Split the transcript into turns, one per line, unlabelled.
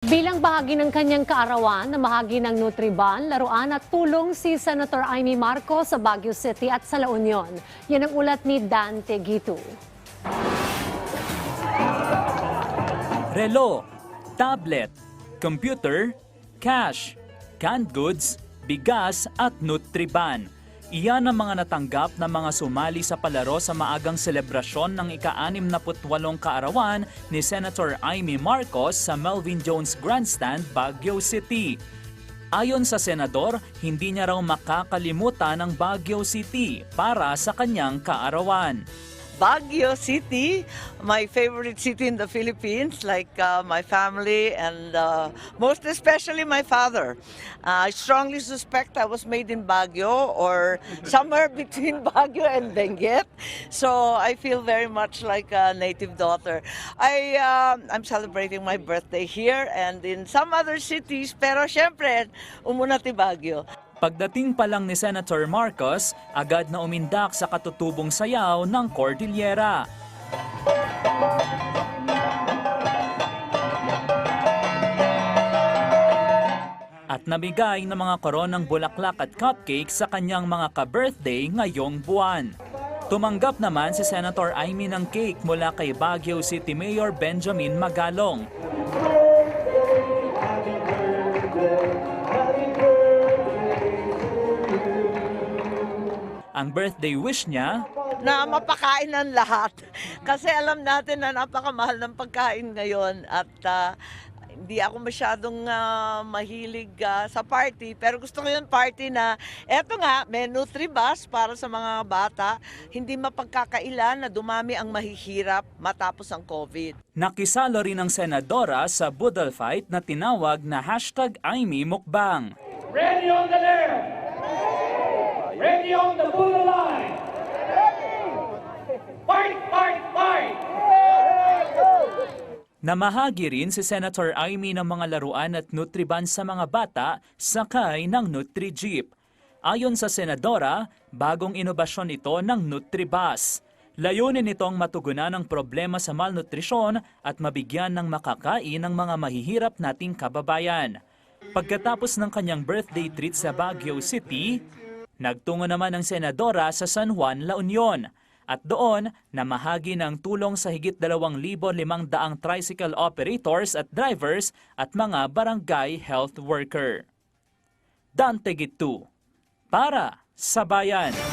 Bilang bahagi ng kanyang kaarawan na bahagi ng Nutriban, laruan at tulong si Senator Amy Marcos sa Baguio City at sa La Union. Yan ang ulat ni Dante Gitu.
Relo, tablet, computer, cash, canned goods, bigas at Nutriban. Iyan ang mga natanggap na mga sumali sa palaro sa maagang selebrasyon ng ika-68 kaarawan ni Senator Amy Marcos sa Melvin Jones Grandstand, Baguio City. Ayon sa senador, hindi niya raw makakalimutan ang Baguio City para sa kanyang kaarawan.
Baguio City, my favorite city in the Philippines, like uh, my family and uh, most especially my father. Uh, I strongly suspect I was made in Baguio or somewhere between Baguio and Benguet. So I feel very much like a native daughter. I, uh, I'm celebrating my birthday here and in some other cities, pero syempre, umunati Baguio.
Pagdating pa lang ni Senator Marcos, agad na umindak sa katutubong sayaw ng Cordillera. At nabigay ng mga koronang bulaklak at cupcake sa kanyang mga ka-birthday ngayong buwan. Tumanggap naman si Senator Amy ng cake mula kay Baguio City Mayor Benjamin Magalong. Ang birthday wish niya,
na mapakain ng lahat. Kasi alam natin na napakamahal ng pagkain ngayon at ah, hindi ako masyadong ah, mahilig ah, sa party. Pero gusto ko yung party na, eto nga, may Nutribus para sa mga bata. Hindi mapagkakailan na dumami ang mahihirap matapos ang COVID.
nakisalo rin ang senadora sa Budal Fight na tinawag na hashtag Amy Mukbang.
Ready on the left. Ready on the blue line. Fight, fight, fight.
Namahagi rin si Senator Amy ng mga laruan at Nutriban sa mga bata sakay ng Nutri-Jeep. Ayon sa senadora, bagong inobasyon ito ng Nutribus. Layunin nitong matugunan ang problema sa malnutrisyon at mabigyan ng makakain ng mga mahihirap nating kababayan. Pagkatapos ng kanyang birthday treat sa Baguio City, nagtungo naman ang senadora sa San Juan, La Union at doon namahagi ng tulong sa higit 2,500 tricycle operators at drivers at mga barangay health worker. Dante Gitu para sa bayan.